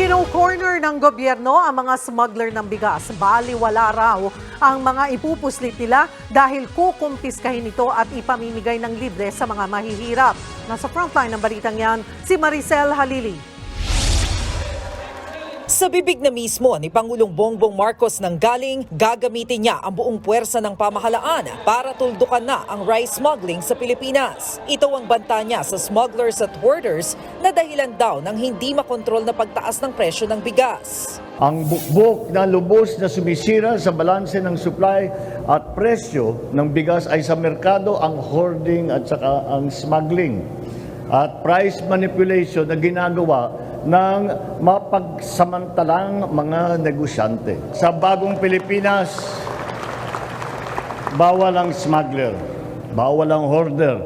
Kino-corner ng gobyerno ang mga smuggler ng bigas. Baliwala raw ang mga ipupuslit nila dahil kukumpiskahin ito at ipamimigay ng libre sa mga mahihirap. Nasa frontline ng balitang yan, si Maricel Halili. Sa bibig na mismo ni Pangulong Bongbong Marcos nang galing, gagamitin niya ang buong puwersa ng pamahalaan para tuldukan na ang rice smuggling sa Pilipinas. Ito ang banta niya sa smugglers at hoarders na dahilan daw ng hindi makontrol na pagtaas ng presyo ng bigas. Ang bukbok na lubos na sumisira sa balanse ng supply at presyo ng bigas ay sa merkado ang hoarding at saka ang smuggling at price manipulation na ginagawa ng mapagsamantalang mga negosyante. Sa bagong Pilipinas, bawal ang smuggler, bawal ang hoarder,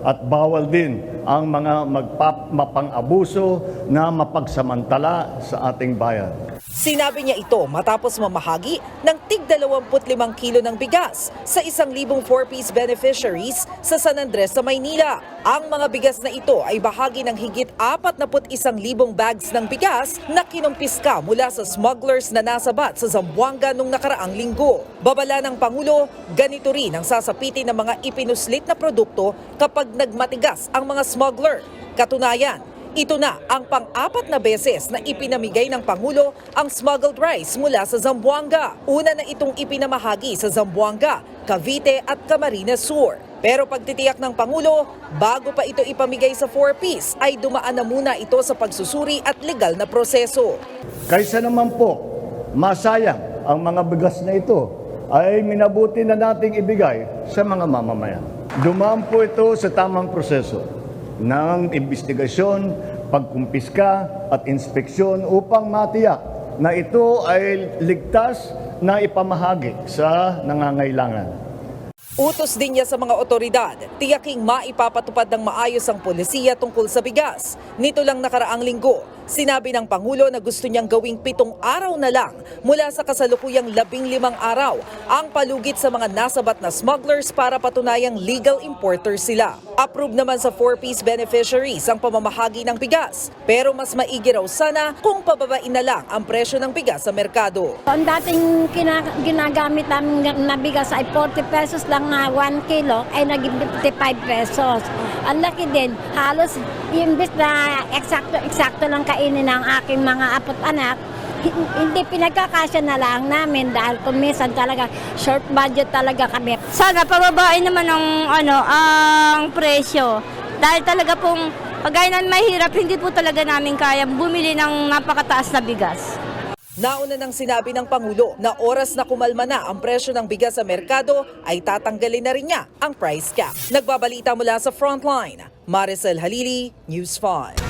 at bawal din ang mga magpap mapang-abuso na mapagsamantala sa ating bayan. Sinabi niya ito matapos mamahagi ng tig 25 kilo ng bigas sa isang libong 4-piece beneficiaries sa San Andres sa Maynila. Ang mga bigas na ito ay bahagi ng higit 41 libong bags ng bigas na kinumpiska mula sa smugglers na nasabat sa Zamboanga nung nakaraang linggo. Babala ng Pangulo, ganito rin ang sasapitin ng mga ipinuslit na produkto kapag nagmatigas ang mga smuggler. Katunayan, ito na ang pang-apat na beses na ipinamigay ng Pangulo ang smuggled rice mula sa Zamboanga. Una na itong ipinamahagi sa Zamboanga, Cavite at Camarines Sur. Pero pagtitiyak ng Pangulo, bago pa ito ipamigay sa 4-piece, ay dumaan na muna ito sa pagsusuri at legal na proseso. Kaysa naman po, masayang ang mga bigas na ito ay minabuti na nating ibigay sa mga mamamayan. Dumaan po ito sa tamang proseso ng investigasyon, pagkumpiska at inspeksyon upang matiyak na ito ay ligtas na ipamahagi sa nangangailangan. Utos din niya sa mga otoridad, tiyaking maipapatupad ng maayos ang polisiya tungkol sa bigas. Nito lang nakaraang linggo, sinabi ng Pangulo na gusto niyang gawing pitong araw na lang mula sa kasalukuyang labing limang araw ang palugit sa mga nasabat na smugglers para patunayang legal importers sila. Approve naman sa 4-piece beneficiaries ang pamamahagi ng bigas, pero mas maigi raw sana kung pababain na lang ang presyo ng bigas sa merkado. Ang dating ginagamit namin na bigas ay 40 pesos lang na 1 kilo ay naging 55 pesos. Ang laki din, halos imbis na eksakto-eksakto lang kainin ng aking mga apot anak, hin- hindi pinagkakasya na lang namin dahil kung minsan talaga short budget talaga kami. sana pababain naman ang ano ang presyo. Dahil talaga pong pagaya ng mahirap, hindi po talaga namin kaya bumili ng napakataas na bigas. Nauna nang sinabi ng Pangulo na oras na kumalma na ang presyo ng bigas sa merkado ay tatanggalin na rin niya ang price cap. Nagbabalita mula sa Frontline, Maricel Halili, News 5.